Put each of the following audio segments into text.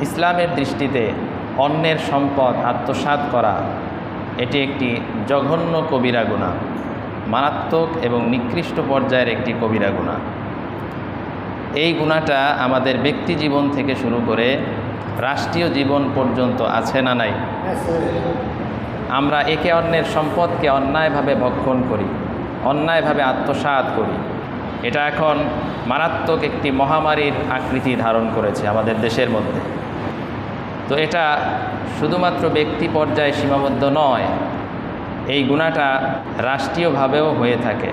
ইসলামের দৃষ্টিতে অন্যের সম্পদ আত্মসাৎ করা, এটি একটি জঘন্য কবিরা গুণা, মারাত্মক এবং নিকৃষ্ট পর্যায়ের একটি কবিরা গুণা। এই গুণাটা আমাদের ব্যক্তি জীবন থেকে শুরু করে রাষ্ট্রীয় জীবন পর্যন্ত আছে না নাই? আমরা একে অন্যের সম্পদকে অন্যায়ভাবে ভক্ষণ করি, অন্যায়ভাবে আত্মসাৎ করি। এটা এখন মারাত্মক একটি মহামারীর আকৃতি ধারণ করেছে আমাদের দেশের মধ্যে। তো এটা শুধুমাত্র ব্যক্তি পর্যায়ে সীমাবদ্ধ নয়, এই গুণাটা রাষ্ট্রীয়ভাবেও হয়ে থাকে।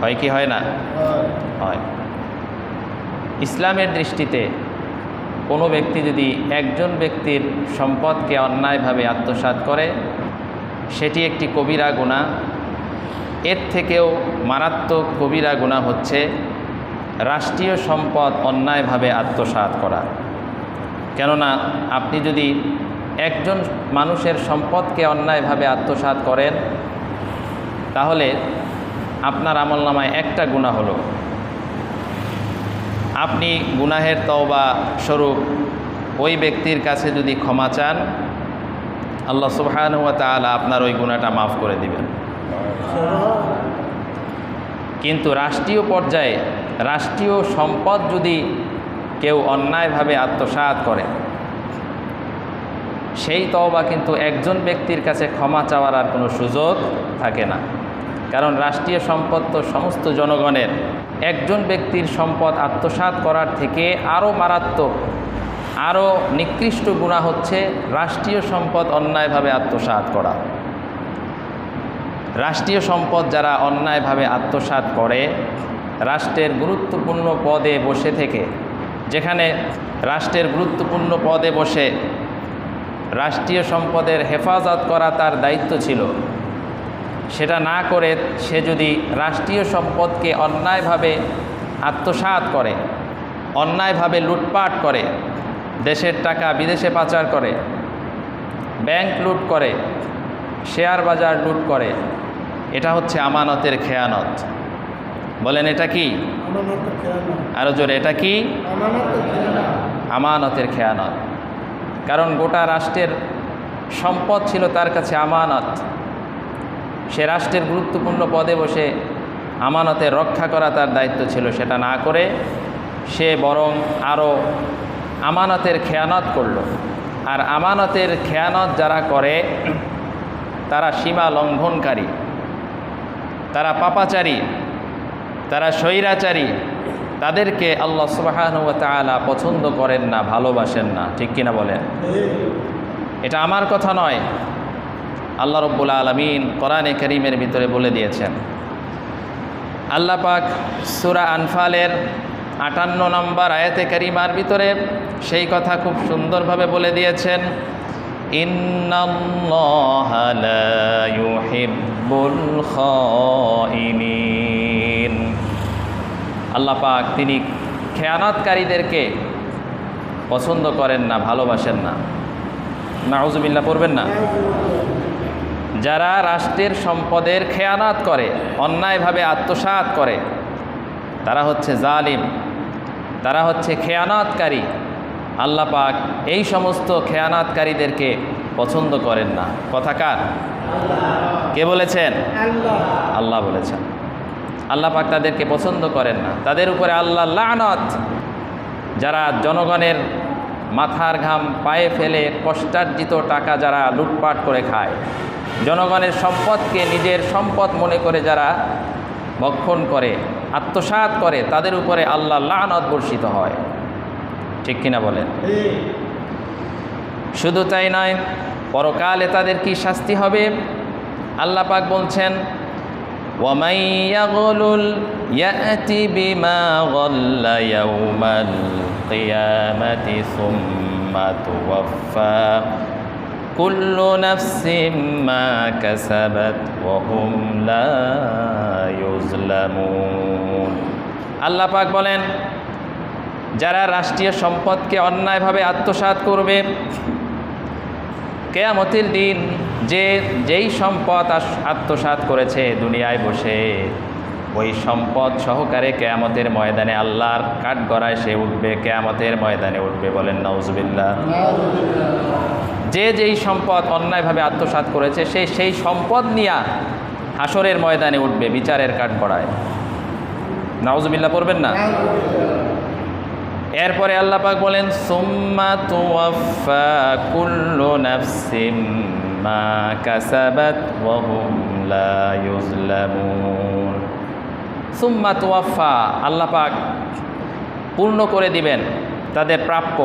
হয় কি, হয় না? হয়। ইসলামের দৃষ্টিতে কোনো ব্যক্তি যদি একজন ব্যক্তির সম্পদকে অন্যায়ভাবে আত্মসাৎ করে, সেটি একটি কবিরা গুণা। এর থেকেও মারাত্মক কবিরা গুণা হচ্ছে রাষ্ট্রীয় সম্পদ অন্যায়ভাবে আত্মসাৎ করা। কেননা আপনি যদি একজন মানুষের সম্পদকে অন্যায়ভাবে আত্মসাৎ করেন, তাহলে আপনার আমলনামায় একটা গুণা হলো। আপনি গুনাহের তওবা স্বরূপ ওই ব্যক্তির কাছে যদি ক্ষমা চান, আল্লাহ সুবহানুয়া তাআলা আপনার ওই গুণাটা মাফ করে দিবেন। কিন্তু রাষ্ট্রীয় পর্যায়ে রাষ্ট্রীয় সম্পদ যদি কেউ অন্যায়ভাবে আত্মসাৎ করে। সেই তওবা কিন্তু একজন ব্যক্তির কাছে ক্ষমা চাওয়ার আর কোনো সুযোগ থাকে না। কারণ রাষ্ট্রীয় সম্পদ তো সমস্ত জনগণের। একজন ব্যক্তির সম্পদ আত্মসাৎ করার থেকে আরও মারাত্মক, আরও নিকৃষ্ট গুণা হচ্ছে রাষ্ট্রীয় সম্পদ অন্যায়ভাবে আত্মসাৎ করা। রাষ্ট্রীয় সম্পদ যারা অন্যায়ভাবে আত্মসাৎ করে, রাষ্ট্রের গুরুত্বপূর্ণ পদে বসে থেকে যেখানে রাষ্ট্রের গুরুত্বপূর্ণ পদে বসে রাষ্ট্রীয় সম্পদের হেফাজত করা তার দায়িত্ব ছিল। সেটা না করে সে যদি রাষ্ট্রীয় সম্পদকে অন্যায়ভাবে আত্মসাৎ করে, অন্যায়ভাবে লুটপাট করে, দেশের টাকা বিদেশে পাচার করে, ব্যাংক লুট করে, শেয়ার বাজার লুট করে, এটা হচ্ছে আমানতের খেয়ানত। বলেন এটা কি? আরও জোরে এটা কি? আমানতের খেয়ানত। কারণ গোটা রাষ্ট্রের সম্পদ ছিল তার কাছে আমানত। সে রাষ্ট্রের গুরুত্বপূর্ণ পদে বসে আমানতের রক্ষা করা তার দায়িত্ব ছিল সেটা না করে সে বরং আরও আমানতের খেয়ানত করল। আর আমানতের খেয়ানত যারা করে তারা সীমা লঙ্ঘনকারী। তারা পাপাচারী। তারা স্বৈরাচারী। তাদেরকে আল্লাহ সুবাহানুয়া তালা পছন্দ করেন না, ভালোবাসেন না। ঠিক কিনা বলেন? এটা আমার কথা নয়। আল্লাহ রব্বুল আলমিন কোরআনে করিমের ভিতরে বলে দিয়েছেন। আল্লাহ পাক সুরা আনফালের আটান্ন নম্বর আয়াতে করিমার ভিতরে সেই কথা খুব সুন্দরভাবে বলে দিয়েছেন আল্লাহ পাক তিনি খেয়ানতকারীদেরকে পছন্দ করেন না ভালোবাসেন না। নাউজুবিল্লা পড়বেন না? যারা রাষ্ট্রের সম্পদের খেয়ানাত করে অন্যায়ভাবে আত্মসাৎ করে তারা হচ্ছে জালিম তারা হচ্ছে খেয়ানাতকারী। আল্লাহ পাক এই সমস্ত খেয়ানাতকারীদেরকে পছন্দ করেন না। কথাকার কে বলেছেন? আল্লাহ বলেছেন। আল্লাহ পাক তাদেরকে পছন্দ করেন না। তাদের উপরে আল্লাহ লানত। যারা জনগণের মাথার ঘাম পায়ে ফেলে কষ্টার্জিত টাকা যারা লুটপাট করে খায়, জনগণের সম্পদকে নিজের সম্পদ মনে করে যারা ভক্ষণ করে আত্মসাত করে, তাদের উপরে আল্লাহ লানত বর্ষিত হয়। ঠিক কিনা বলেন? শুধু তাই নয়, পরকালে তাদের কি শাস্তি হবে? আল্লাহ পাক বলছেন ومن يغلل يأت بما غل يوم القيامة ثم توفى كل نفس ما كسبت وهم لا يظلمون আল্লাহ পাক বলেন যারা রাষ্ট্রীয় সম্পদকে অন্যায়ভাবে আত্মসাৎ করবে কেয়ামতের দিন যে যেই সম্পদ আত্মসাৎ করেছে দুনিয়ায় বসে, ওই সম্পদ সহকারে কেয়ামতের ময়দানে আল্লাহর কাঠ গড়ায় সে উঠবে, কেয়ামতের ময়দানে উঠবে বলেন নওজবিল্লা যে যেই সম্পদ অন্যায়ভাবে আত্মসাৎ করেছে, সে সেই সম্পদ নিয়ে হাসরের ময়দানে উঠবে বিচারের কাঠ গড়ায় নাউজবিল্লা পড়বেন না? এরপরে আল্লাহ পাক বলেন, সুম্মা তুওয়াফা কুল্লু নাফসিম মা কাসাবাত ওয়া হুম লা ইউজলামুন সুম্মা তুওয়াফা, আল্লাহ পাক পূর্ণ করে দিবেন তাদের প্রাপ্য।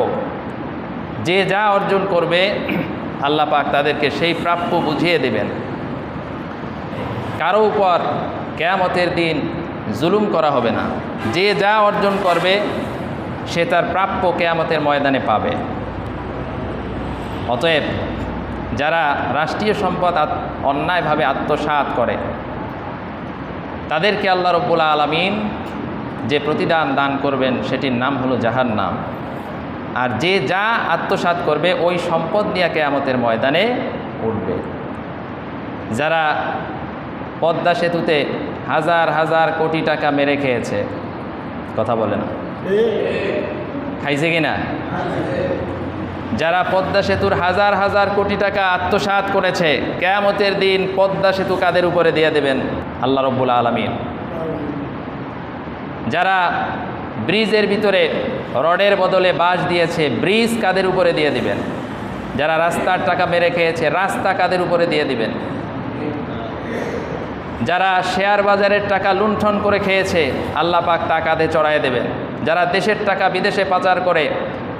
যে যা অর্জন করবে, আল্লাহ পাক তাদেরকে সেই প্রাপ্য বুঝিয়ে দেবেন। কারও উপর কেয়ামতের দিন জুলুম করা হবে না। যে যা অর্জন করবে, সে তার প্রাপ্য কেয়ামতের ময়দানে পাবে। অতএব যারা রাষ্ট্রীয় সম্পদ অন্যায়ভাবে আত্মসাৎ করে, তাদেরকে আল্লাহ রব্বুল আলমিন যে প্রতিদান দান করবেন, সেটির নাম হলো জাহার নাম আর যে যা আত্মসাৎ করবে, ওই সম্পদ নিয়ে কেয়ামতের ময়দানে উঠবে। যারা পদ্মা সেতুতে হাজার হাজার কোটি টাকা মেরে খেয়েছে, কথা বলে না? খাইছে কিনা? যারা পদ্মা সেতুর হাজার হাজার কোটি টাকা আত্মসাৎ করেছে, কেয়ামতের দিন পদ্মা সেতু কাদের উপরে দিয়ে দেবেন? আল্লাহ রব্বুল আলমিন। যারা ব্রিজের ভিতরে রডের বদলে বাঁশ দিয়েছে, ব্রিজ কাদের উপরে দিয়ে দিবেন? যারা রাস্তার টাকা মেরে খেয়েছে, রাস্তা কাদের উপরে দিয়ে দিবেন? যারা শেয়ার বাজারের টাকা লুণ্ঠন করে খেয়েছে, আল্লাহ পাক তা কাঁধে চড়াই দেবেন। যারা দেশের টাকা বিদেশে পাচার করে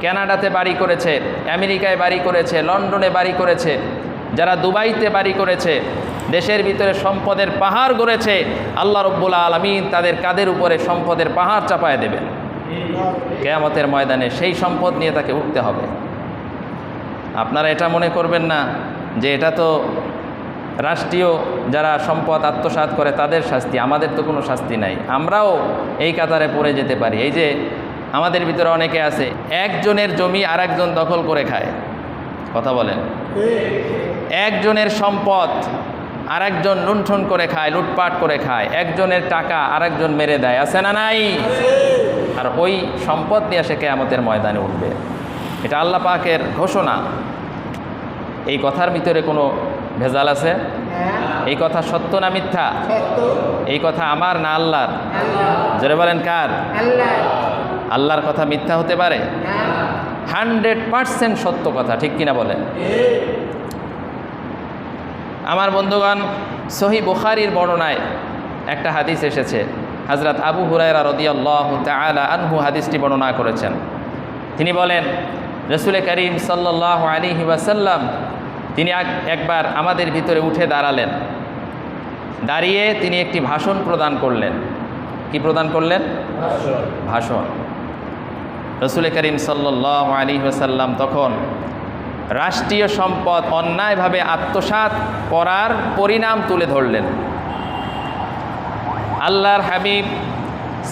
কানাডাতে বাড়ি করেছে, আমেরিকায় বাড়ি করেছে, লন্ডনে বাড়ি করেছে, যারা দুবাইতে বাড়ি করেছে, দেশের ভিতরে সম্পদের পাহাড় গড়েছে, আল্লাহ রব্বুল আলমিন তাদের কাদের উপরে সম্পদের পাহাড় চাপায় দেবেন। কেয়ামতের ময়দানে সেই সম্পদ নিয়ে তাকে উঠতে হবে। আপনারা এটা মনে করবেন না যে এটা তো রাষ্ট্রীয় যারা সম্পদ আত্মসাৎ করে তাদের শাস্তি, আমাদের তো কোনো শাস্তি নাই। আমরাও এই কাতারে পড়ে যেতে পারি। এই যে আমাদের ভিতরে অনেকে আছে একজনের জমি আর একজন দখল করে খায়। কথা বলেন। একজনের সম্পদ আর একজন লুণ্ঠন করে খায় লুটপাট করে খায় একজনের টাকা আর একজন মেরে দেয় আছে না নাই? আর ওই সম্পদ নিয়ে সে কেয়ামতের ময়দানে উঠবে। এটা আল্লাহ পাকের ঘোষণা। এই কথার ভিতরে কোনো ভেজাল আছে? এই কথা সত্য না মিথ্যা? এই কথা আমার না আল্লাহর? জোরে বলেন কার? আল্লাহর কথা মিথ্যা হতে পারে? হান্ড্রেড পারসেন্ট সত্য কথা ঠিক কিনা বলেন? আমার বন্ধুগণ সহি বুখারির বর্ণনায় একটা হাদিস এসেছে। হজরত আবু হুরায়রা রদিয়াল্লাহ তালা আনহু হাদিসটি বর্ণনা করেছেন। তিনি বলেন রসুল করিম সাল্লাহ আলী ওয়াসাল্লাম তিনি একবার আমাদের ভিতরে উঠে দাঁড়ালেন। দাঁড়িয়ে তিনি একটি ভাষণ প্রদান করলেন। কি প্রদান করলেন? ভাষণ। রসুল করিম সাল্লাহ আলী তখন রাষ্ট্রীয় সম্পদ অন্যায়ভাবে আত্মসাৎ করার পরিণাম তুলে ধরলেন। আল্লাহর হাবিব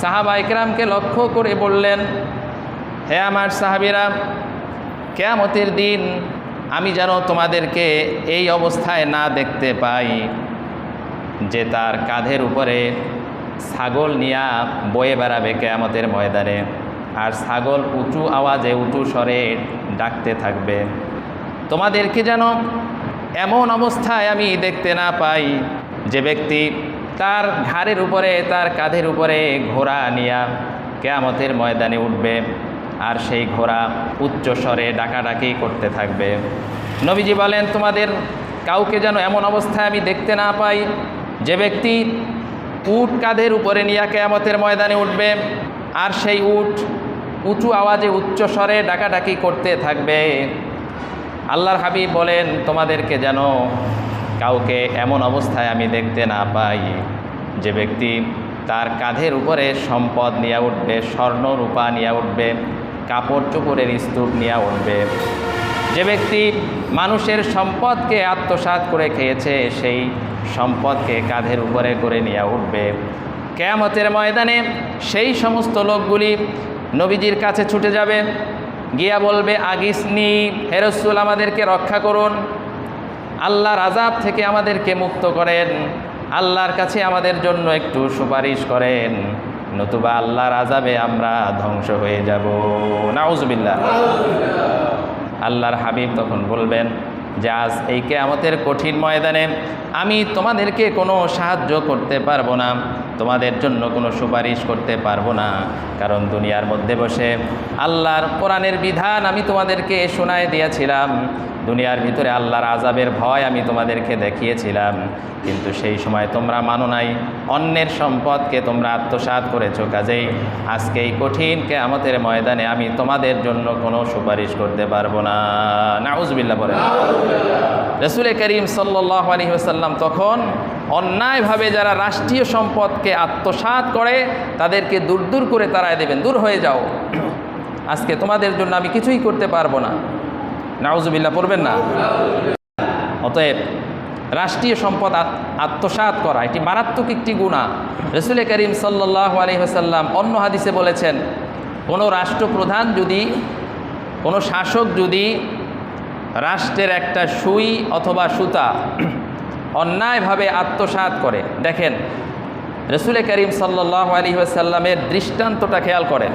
সাহাবা ইকরামকে লক্ষ্য করে বললেন, হে আমার সাহাবিরা, কেয়ামতের দিন আমি যেন তোমাদেরকে এই অবস্থায় না দেখতে পাই যে তার কাঁধের উপরে ছাগল নিয়া বয়ে বেড়াবে কেয়ামতের ময়দানে। আর ছাগল উঁচু আওয়াজে উঁচু স্বরে ডাকতে থাকবে। তোমাদেরকে যেন এমন অবস্থায় আমি দেখতে না পাই, যে ব্যক্তি তার ঘাড়ের উপরে, তার কাঁধের উপরে ঘোড়া নিয়া কেয়ামতের ময়দানে উঠবে আর সেই ঘোড়া উচ্চ স্বরে ডাকাডাকি করতে থাকবে। নবীজি বলেন, তোমাদের কাউকে যেন এমন অবস্থায় আমি দেখতে না পাই, যে ব্যক্তি উট কাঁধের উপরে নিয়ে কেয়ামতের ময়দানে উঠবে আর সেই উট উঁচু আওয়াজে উচ্চ স্বরে ডাকাডাকি করতে থাকবে। আল্লাহর হাবিব বলেন, তোমাদেরকে যেন কাউকে এমন অবস্থায় আমি দেখতে না পাই। যে ব্যক্তি তার কাঁধের উপরে সম্পদ নিয়ে উঠবে, স্বর্ণ রূপা নিয়ে উঠবে, কাপড় চোপড়ের স্তূপ নিয়ে উঠবে। যে ব্যক্তি মানুষের সম্পদকে আত্মসাৎ করে খেয়েছে, সেই সম্পদকে কাঁধের উপরে করে নিয়ে উঠবে। কেয়ামতের ময়দানে সেই সমস্ত লোকগুলি নবীজির কাছে ছুটে যাবে গিয়া বলবে আগিসনি হেরসুল আমাদেরকে রক্ষা করুন। আল্লাহর আজাব থেকে আমাদেরকে মুক্ত করেন। আল্লাহর কাছে আমাদের জন্য একটু সুপারিশ করেন। নতুবা আল্লাহর আজাবে আমরা ধ্বংস হয়ে যাব। নাউজবিল্লা আল্লাহর হাবিব তখন বলবেন আজ এই কেয়ামতের কঠিন ময়দানে আমি তোমাদেরকে কোনো সাহায্য করতে পারব না, তোমাদের জন্য কোনো সুপারিশ করতে পারব না। কারণ দুনিয়ার মধ্যে বসে আল্লাহর কোরআনের বিধান আমি তোমাদেরকে শোনায় দিয়েছিলাম। দুনিয়ার ভিতরে আল্লাহর আজাবের ভয় আমি তোমাদেরকে দেখিয়েছিলাম। কিন্তু সেই সময় তোমরা মানো নাই, অন্যের সম্পদকে তোমরা আত্মসাৎ করেছ। কাজেই আজকে এই কঠিন কেয়ামতের ময়দানে আমি তোমাদের জন্য কোনো সুপারিশ করতে পারব না। নাউজবিল্লা বলে রসুল করিম সাল্লাহ তখন অন্যায়ভাবে যারা রাষ্ট্রীয় সম্পদকে আত্মসাৎ করে, তাদেরকে দূর দূর করে তারায় দেবেন, দূর হয়ে যাও। আজকে তোমাদের জন্য আমি কিছুই করতে পারব না। নাউজুবিল্লা পড়বেন না? অতএব রাষ্ট্রীয় সম্পদ আত- আত্মসাৎ করা, এটি মারাত্মক একটি গুণা রসুল করিম সাল্লাহ আলহিহাসাল্লাম অন্য হাদিসে বলেছেন, কোনো রাষ্ট্রপ্রধান যদি, কোনো শাসক যদি রাষ্ট্রের একটা সুই অথবা সুতা অন্যায়ভাবে আত্মসাৎ করে, দেখেন, রসুল করিম সাল্লাহ আলী আসাল্লামের দৃষ্টান্তটা খেয়াল করেন।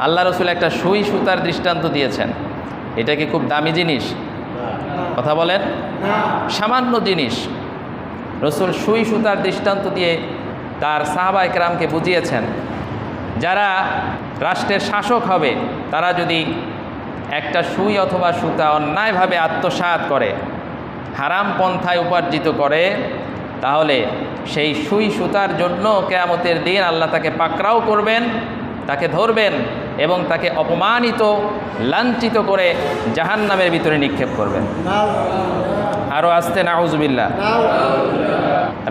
আল্লাহ রসুল একটা সুই সুতার দৃষ্টান্ত দিয়েছেন। এটা কি খুব দামি জিনিস? কথা বলেন। সামান্য জিনিস। রসুল সুই সুতার দৃষ্টান্ত দিয়ে তার সাহাবা একরামকে বুঝিয়েছেন, যারা রাষ্ট্রের শাসক হবে, তারা যদি একটা সুই অথবা সুতা অন্যায়ভাবে আত্মসাৎ করে, হারাম পন্থায় উপার্জিত করে, তাহলে সেই সুই সুতার জন্য কেয়ামতের দিন আল্লাহ তাকে পাকড়াও করবেন, তাকে ধরবেন এবং তাকে অপমানিত, লাঞ্ছিত করে জাহান্নামের ভিতরে নিক্ষেপ করবেন। আরও আসতে নাউজবিল্লা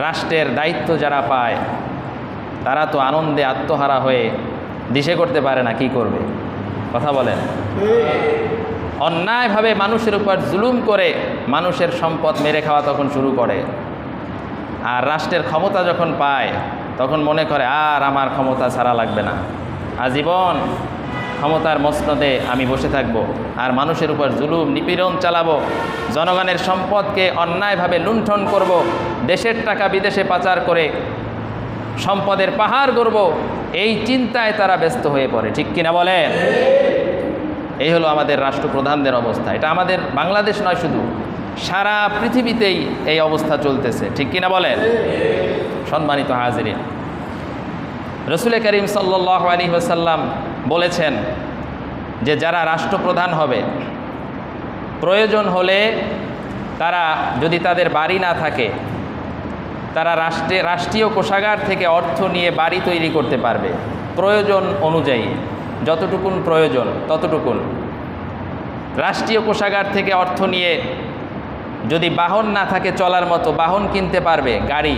রাষ্ট্রের দায়িত্ব যারা পায়, তারা তো আনন্দে আত্মহারা হয়ে দিশে করতে পারে না, কি করবে? কথা বলেন। অন্যায়ভাবে মানুষের উপর জুলুম করে মানুষের সম্পদ মেরে খাওয়া তখন শুরু করে। আর রাষ্ট্রের ক্ষমতা যখন পায়, তখন মনে করে, আর আমার ক্ষমতা ছাড়া লাগবে না। আজীবন ক্ষমতার মসনদে আমি বসে থাকব আর মানুষের উপর জুলুম, নিপীড়ন চালাবো। জনগণের সম্পদকে অন্যায়ভাবে লুণ্ঠন করব, দেশের টাকা বিদেশে পাচার করে সম্পদের পাহাড় গড়ব, এই চিন্তায় তারা ব্যস্ত হয়ে পড়ে। ঠিক কিনা বলেন? এই হলো আমাদের রাষ্ট্রপ্রধানদের অবস্থা। এটা আমাদের বাংলাদেশ নয় শুধু, সারা পৃথিবীতেই এই অবস্থা চলতেছে। ঠিক কিনা বলেন? সম্মানিত হাজিরিন রসুল করিম সাল্লাহ আলী ওসাল্লাম বলেছেন যে যারা রাষ্ট্রপ্রধান হবে, প্রয়োজন হলে তারা যদি তাদের বাড়ি না থাকে, তারা রাষ্ট্রে, রাষ্ট্রীয় কোষাগার থেকে অর্থ নিয়ে বাড়ি তৈরি করতে পারবে। প্রয়োজন অনুযায়ী, যতটুকুন প্রয়োজন, ততটুকুন। রাষ্ট্রীয় কোষাগার থেকে অর্থ নিয়ে যদি বাহন না থাকে চলার মতো, বাহন কিনতে পারবে, গাড়ি।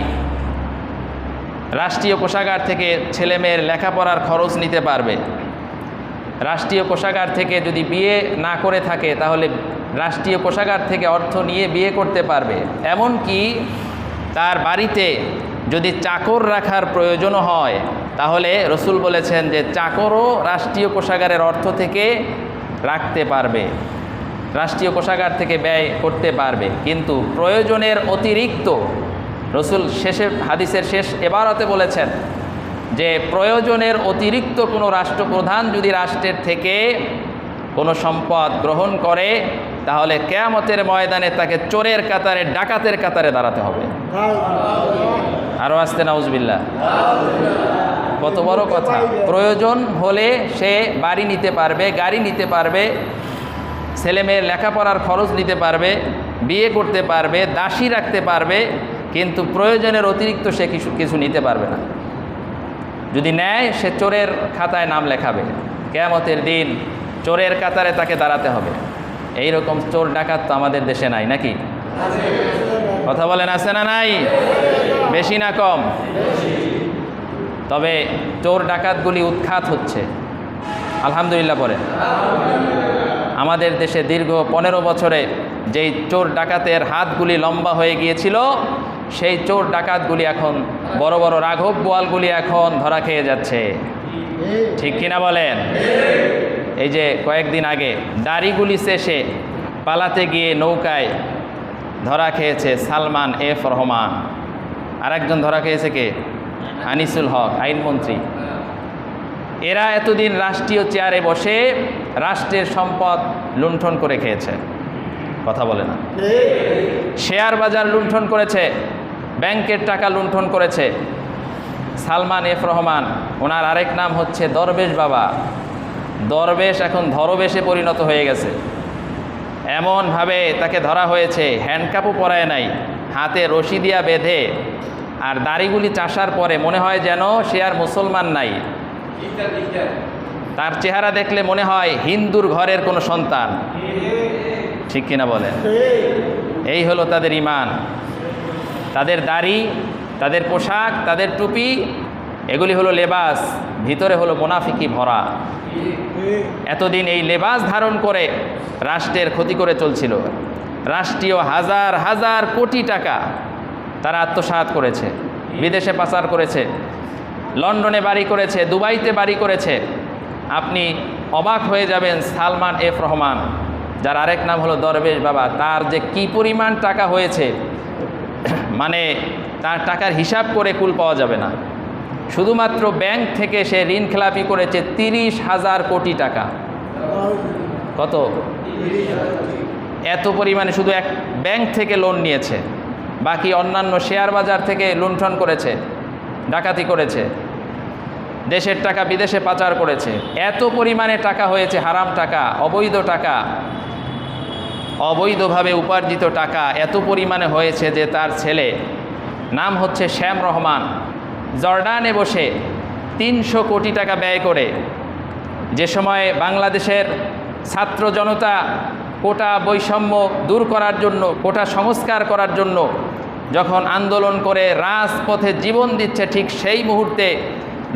রাষ্ট্রীয় কোষাগার থেকে ছেলেমেয়ের লেখাপড়ার খরচ নিতে পারবে। রাষ্ট্রীয় কোষাগার থেকে যদি বিয়ে না করে থাকে, তাহলে রাষ্ট্রীয় কোষাগার থেকে অর্থ নিয়ে বিয়ে করতে পারবে। এমন কি তার বাড়িতে যদি চাকর রাখার প্রয়োজন হয়, তাহলে রসুল বলেছেন যে চাকরও রাষ্ট্রীয় কোষাগারের অর্থ থেকে রাখতে পারবে। রাষ্ট্রীয় কোষাগার থেকে ব্যয় করতে পারবে। কিন্তু প্রয়োজনের অতিরিক্ত রসুল শেষে হাদিসের শেষ এবারতে বলেছেন যে প্রয়োজনের অতিরিক্ত কোনো রাষ্ট্রপ্রধান যদি রাষ্ট্রের থেকে কোনো সম্পদ গ্রহণ করে, তাহলে কেয়ামতের ময়দানে তাকে চোরের কাতারে, ডাকাতের কাতারে দাঁড়াতে হবে। আরও আসতে নাউজবিল্লা কত বড় কথা। প্রয়োজন হলে সে বাড়ি নিতে পারবে, গাড়ি নিতে পারবে, ছেলেমেয়ের লেখাপড়ার খরচ নিতে পারবে, বিয়ে করতে পারবে, দাসী রাখতে পারবে কিন্তু প্রয়োজনের অতিরিক্ত সে কিছু কিছু নিতে পারবে না। যদি নেয়, সে চোরের খাতায় নাম লেখাবে। কেয়ামতের দিন চোরের কাতারে তাকে দাঁড়াতে হবে। এই রকম চোর ডাকাত তো আমাদের দেশে নাই, নাকি? কথা বলেন, আছে না নাই? বেশি না কম? তবে চোর ডাকাতগুলি উৎখাত হচ্ছে। আলহামদুলিল্লাহ পরে। আমাদের দেশে দীর্ঘ পনেরো বছরে যেই চোর ডাকাতের হাতগুলি লম্বা হয়ে গিয়েছিল সেই চোর ডাকাতগুলি এখন, বড় বড় রাঘব বোয়ালগুলি এখন ধরা খেয়ে যাচ্ছে। ঠিক কিনা বলেন? এই যে কয়েকদিন আগে দাড়িগুলি শেষে পালাতে গিয়ে নৌকায় ধরা খেয়েছে সালমান এফ রহমান। আর একজন ধরা খেয়েছে কে? আনিসুল হক, আইনমন্ত্রী। এরা এতদিন রাষ্ট্রীয় চেয়ারে বসে রাষ্ট্রের সম্পদ লুণ্ঠন করে খেয়েছে। কথা বলে না। শেয়ার বাজার লুণ্ঠন করেছে। ব্যাংকের টাকা লুণ্ঠন করেছে। সালমান এফ রহমান, ওনার আরেক নাম হচ্ছে দরবেশ বাবা। দরবেশ এখন ধরবেশে পরিণত হয়ে গেছে। এমনভাবে তাকে ধরা হয়েছে, হ্যান্ডকাপও পরায় নাই, হাতে রশি দিয়া বেঁধে, আর দাড়িগুলি চাষার পরে মনে হয় যেন সে আর মুসলমান নাই। তার চেহারা দেখলে মনে হয় হিন্দুর ঘরের কোনো সন্তান। ঠিক কিনা বলেন? এই হলো তাদের ইমান। তাদের দাড়ি, তাদের পোশাক, তাদের টুপি, এগুলি হলো লেবাস, ভিতরে হলো মোনাফিকি ভরা। এতদিন এই লেবাস ধারণ করে রাষ্ট্রের ক্ষতি করে চলছিল। রাষ্ট্রীয় হাজার হাজার কোটি টাকা তারা আত্মসাৎ করেছে, বিদেশে পাচার করেছে, লন্ডনে বাড়ি করেছে, দুবাইতে বাড়ি করেছে। আপনি অবাক হয়ে যাবেন সালমান এফ রহমান, যার আরেক নাম হলো দরবেশ বাবা। তার যে কি পরিমাণ টাকা হয়েছে মানে তার টাকার হিসাব করে কুল পাওয়া যাবে না। শুধুমাত্র ব্যাংক থেকে সে ঋণ খেলাপি করেছে তিরিশ হাজার কোটি টাকা। কত? এত পরিমাণে শুধু এক ব্যাংক থেকে লোন নিয়েছে। বাকি অন্যান্য শেয়ার বাজার থেকে লুণ্ঠন করেছে, ডাকাতি করেছে, দেশের টাকা বিদেশে পাচার করেছে। এত পরিমাণে টাকা হয়েছে, হারাম টাকা, অবৈধ টাকা। অবৈধভাবে উপার্জিত টাকা এত পরিমাণে হয়েছে যে তার ছেলে, নাম হচ্ছে শ্যাম রহমান, জর্ডানে বসে তিনশো কোটি টাকা ব্যয় করে। যে সময়ে বাংলাদেশের ছাত্র জনতা কোটা বৈষম্য দূর করার জন্য, কোটা সংস্কার করার জন্য যখন আন্দোলন করে রাজপথে জীবন দিচ্ছে, ঠিক সেই মুহূর্তে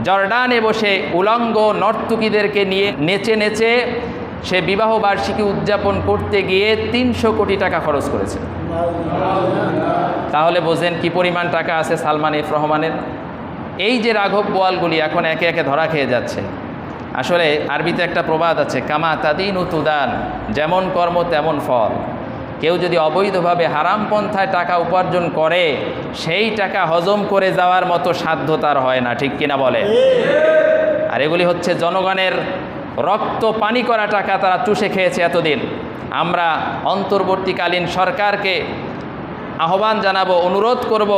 জর্ডানে বসে উলঙ্গ নর্তকীদেরকে নিয়ে নেচে নেচে সে বিবাহ বার্ষিকী উদযাপন করতে গিয়ে তিনশো কোটি টাকা খরচ করেছে। তাহলে বোঝেন কি পরিমাণ টাকা আছে সালমান এফ রহমানের? এই যে রাঘব বোয়ালগুলি এখন একে একে ধরা খেয়ে যাচ্ছে। আসলে আরবিতে একটা প্রবাদ আছে, কামা তাদিন উতুদান যেমন কর্ম তেমন ফল। কেউ যদি অবৈধভাবে হারাম পন্থায় টাকা উপার্জন করে, সেই টাকা হজম করে যাওয়ার মতো সাধ্য তার হয় না, ঠিক কিনা বলে? আর এগুলি হচ্ছে জনগণের রক্ত পানি করা টাকা তারা চুষে খেয়েছে এতদিন। আমরা অন্তর্বর্তীকালীন সরকারকে আহ্বান জানাব, অনুরোধ করব,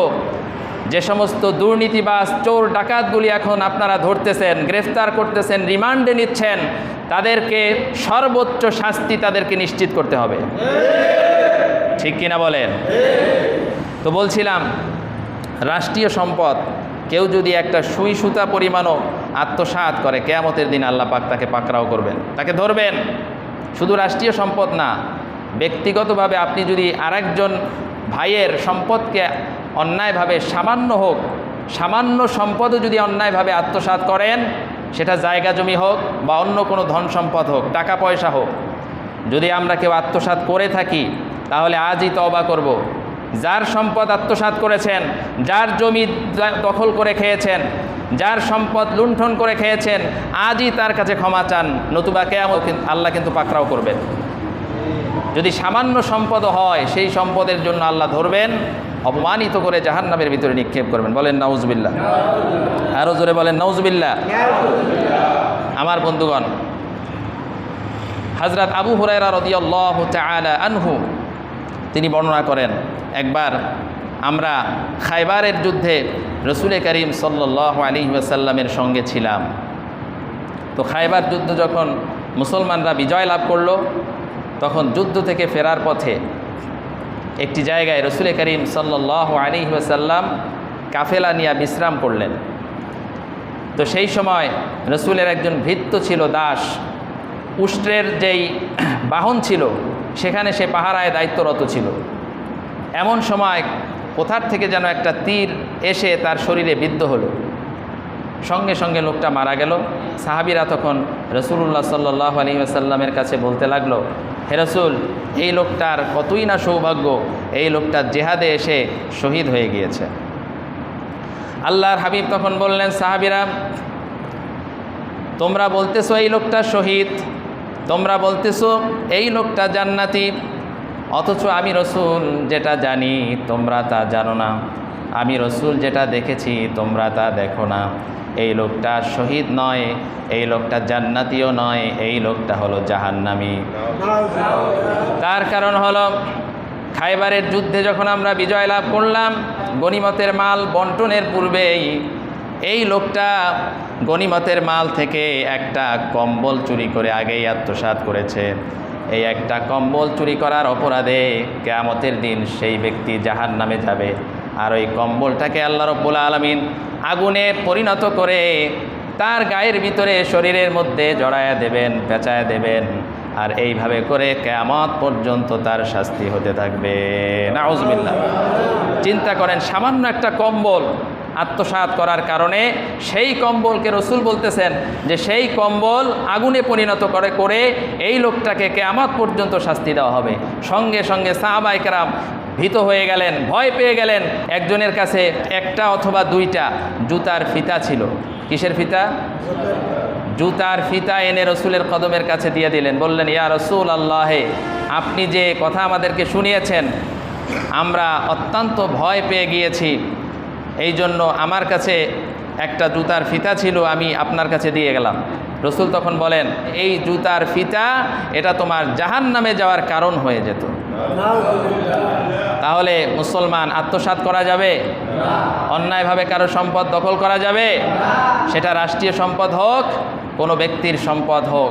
যে সমস্ত দুর্নীতিবাজ চোর ডাকাতগুলি এখন আপনারা ধরতেছেন, গ্রেফতার করতেছেন, রিমান্ডে নিচ্ছেন, তাদেরকে সর্বোচ্চ শাস্তি তাদেরকে নিশ্চিত করতে হবে। ঠিক কিনা বলেন? তো বলছিলাম, রাষ্ট্রীয় সম্পদ, কেউ যদি একটা সুই সুতা পরিমাণও আত্মসাৎ করে, কেয়ামতের দিন আল্লাহ পাক তাকে পাকড়াও করবেন তাকে ধরবেন শুধু রাষ্ট্রীয় সম্পদ না, ব্যক্তিগতভাবে আপনি যদি আরেকজন ভাইয়ের সম্পদকে অন্যায়ভাবে সামান্য হোক, সামান্য সম্পদও যদি অন্যায়ভাবে আত্মসাৎ করেন, সেটা জায়গা জমি হোক বা অন্য কোনো ধন সম্পদ হোক, টাকা পয়সা হোক, যদি আমরা কেউ আত্মসাৎ করে থাকি, তাহলে আজই তওবা করব। যার সম্পদ আত্মসাৎ করেছেন, যার জমি দখল করে খেয়েছেন যার সম্পদ লুণ্ঠন করে খেয়েছেন, আজই তার কাছে ক্ষমা চান, নতুবা কেয়ামত আল্লাহ কিন্তু পাকড়াও করবেন। যদি সামান্য সম্পদ হয়, সেই সম্পদের জন্য আল্লাহ ধরবেন, অপমানিত করে জাহান্নামের ভিতরে নিক্ষেপ করবেন। বলেন নাউজবিল্লা আরও জোরে বলেন নাউজবিল্লা আমার বন্ধুগণ হজরত আবু হুরায়রা রদিয়াল্লাহ তাআলা আনহু, তিনি বর্ণনা করেন, একবার আমরা খাইবারের যুদ্ধে রসুলে করিম সাল্লাহ আলী ওয়াসাল্লামের সঙ্গে ছিলাম। তো খাইবার যুদ্ধ যখন মুসলমানরা বিজয় লাভ করল, তখন যুদ্ধ থেকে ফেরার পথে একটি জায়গায় রসুলে করিম সাল্লাহ আলী ওয়াসাল্লাম কাফেলা নিয়ে বিশ্রাম করলেন। তো সেই সময় রসুলের একজন ভৃত্য ছিল দাস, উষ্ট্রের যেই বাহন ছিল, সেখানে সে পাহারায় দায়িত্বরত ছিল। এমন সময় কোথার থেকে যেন একটা তীর এসে তার শরীরে বিদ্ধ হলো। সঙ্গে সঙ্গে লোকটা মারা গেল। সাহাবিরা তখন রসুল্লাহ সাল্লাহ আলী আসাল্লামের কাছে বলতে লাগল, হে রসুল, এই লোকটার কতই না সৌভাগ্য, এই লোকটা জেহাদে এসে শহীদ হয়ে গিয়েছে। আল্লাহর হাবিব তখন বললেন, সাহাবিরা, তোমরা বলতেছো এই লোকটা শহীদ, তোমরা বলতেছো এই লোকটা জান্নাতি অথচ আমি রসুল যেটা জানি, তোমরা তা জানো না। আমি রসুল যেটা দেখেছি, তোমরা তা দেখো না। এই লোকটা শহীদ নয়, এই লোকটা জান্নাতিও নয়, এই লোকটা হলো জাহান্নামী। তার কারণ হলো, খাইবারের যুদ্ধে যখন আমরা বিজয় লাভ করলাম, গণিমতের মাল বন্টনের পূর্বেই এই লোকটা গনিমতের মাল থেকে একটা কম্বল চুরি করে আগেই আত্মসাৎ করেছে। এই একটা কম্বল চুরি করার অপরাধে কেয়ামতের দিন সেই ব্যক্তি জাহান নামে যাবে। আর ওই কম্বলটাকে আল্লাহ রব্বুল আলমিন আগুনে পরিণত করে তার গায়ের ভিতরে শরীরের মধ্যে জড়ায়া দেবেন, পেঁচায়া দেবেন। আর এইভাবে করে কেয়ামত পর্যন্ত তার শাস্তি হতে থাকবে। নাউজবিল্লা চিন্তা করেন, সামান্য একটা কম্বল আত্মসাৎ করার কারণে সেই কম্বলকে রসুল বলতেছেন যে সেই কম্বল আগুনে পরিণত করে করে এই লোকটাকে কেয়ামত পর্যন্ত শাস্তি দেওয়া হবে। সঙ্গে সঙ্গে সাহাবাইকারাম ভীত হয়ে গেলেন, ভয় পেয়ে গেলেন। একজনের কাছে একটা অথবা দুইটা জুতার ফিতা ছিল। কিসের ফিতা? জুতার ফিতা এনে রসুলের কদমের কাছে দিয়ে দিলেন। বললেন, ইয়া রসুল আল্লাহে আপনি যে কথা আমাদেরকে শুনিয়েছেন, আমরা অত্যন্ত ভয় পেয়ে গিয়েছি। এই জন্য আমার কাছে একটা জুতার ফিতা ছিল, আমি আপনার কাছে দিয়ে গেলাম। রসুল তখন বলেন, এই জুতার ফিতা, এটা তোমার জাহান নামে যাওয়ার কারণ হয়ে যেত। তাহলে মুসলমান আত্মসাৎ করা যাবে? অন্যায়ভাবে কারও সম্পদ দখল করা যাবে? সেটা রাষ্ট্রীয় সম্পদ হোক, কোনো ব্যক্তির সম্পদ হোক।